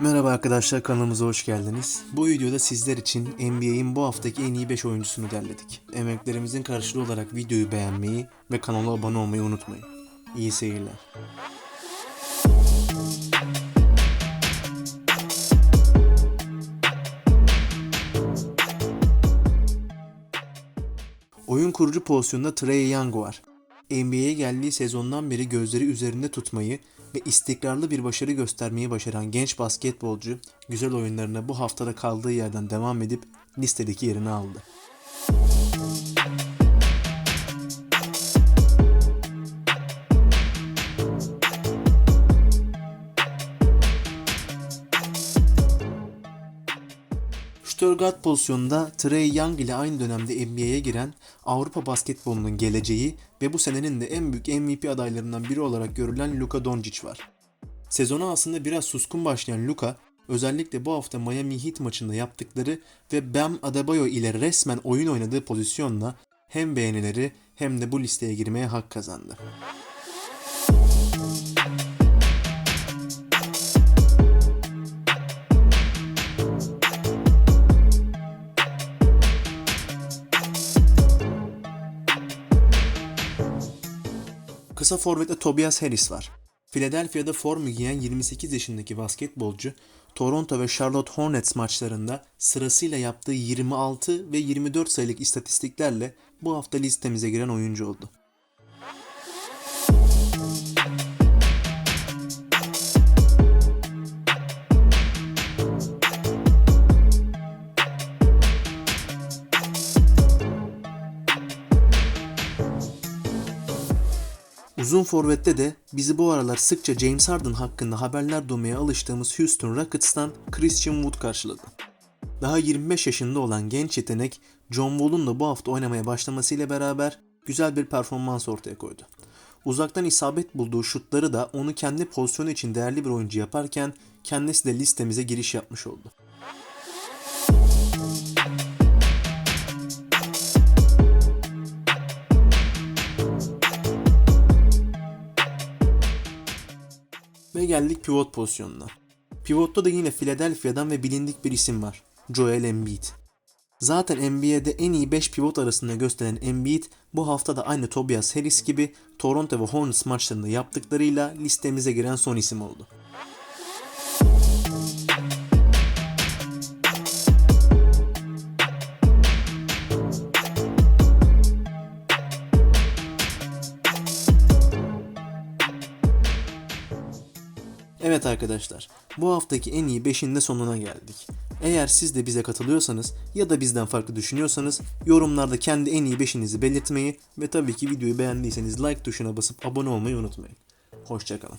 Merhaba arkadaşlar kanalımıza hoş geldiniz. Bu videoda sizler için NBA'in bu haftaki en iyi 5 oyuncusunu derledik. Emeklerimizin karşılığı olarak videoyu beğenmeyi ve kanala abone olmayı unutmayın. İyi seyirler. Oyun kurucu pozisyonunda Trey Young var. NBA'ye geldiği sezondan beri gözleri üzerinde tutmayı ve istikrarlı bir başarı göstermeyi başaran genç basketbolcu güzel oyunlarına bu haftada kaldığı yerden devam edip listedeki yerini aldı. Stuttgart pozisyonunda Trey Young ile aynı dönemde NBA'ye giren Avrupa basketbolunun geleceği ve bu senenin de en büyük MVP adaylarından biri olarak görülen Luka Doncic var. Sezona aslında biraz suskun başlayan Luka, özellikle bu hafta Miami Heat maçında yaptıkları ve Bam Adebayo ile resmen oyun oynadığı pozisyonla hem beğenileri hem de bu listeye girmeye hak kazandı. Kısa forvette Tobias Harris var. Philadelphia'da formu giyen 28 yaşındaki basketbolcu, Toronto ve Charlotte Hornets maçlarında sırasıyla yaptığı 26 ve 24 sayılık istatistiklerle bu hafta listemize giren oyuncu oldu. Uzun forvette de bizi bu aralar sıkça James Harden hakkında haberler duymaya alıştığımız Houston Rockets'tan Christian Wood karşıladı. Daha 25 yaşında olan genç yetenek John Wall'un da bu hafta oynamaya başlamasıyla beraber güzel bir performans ortaya koydu. Uzaktan isabet bulduğu şutları da onu kendi pozisyonu için değerli bir oyuncu yaparken kendisi de listemize giriş yapmış oldu. Ve geldik pivot pozisyonuna. Pivotta da yine Philadelphia'dan ve bilindik bir isim var. Joel Embiid. Zaten NBA'de en iyi 5 pivot arasında gösteren Embiid bu hafta da aynı Tobias Harris gibi Toronto ve Hornets maçlarında yaptıklarıyla listemize giren son isim oldu. Evet arkadaşlar, bu haftaki en iyi 5'in de sonuna geldik. Eğer siz de bize katılıyorsanız ya da bizden farklı düşünüyorsanız yorumlarda kendi en iyi 5'inizi belirtmeyi ve tabii ki videoyu beğendiyseniz like tuşuna basıp abone olmayı unutmayın. Hoşçakalın.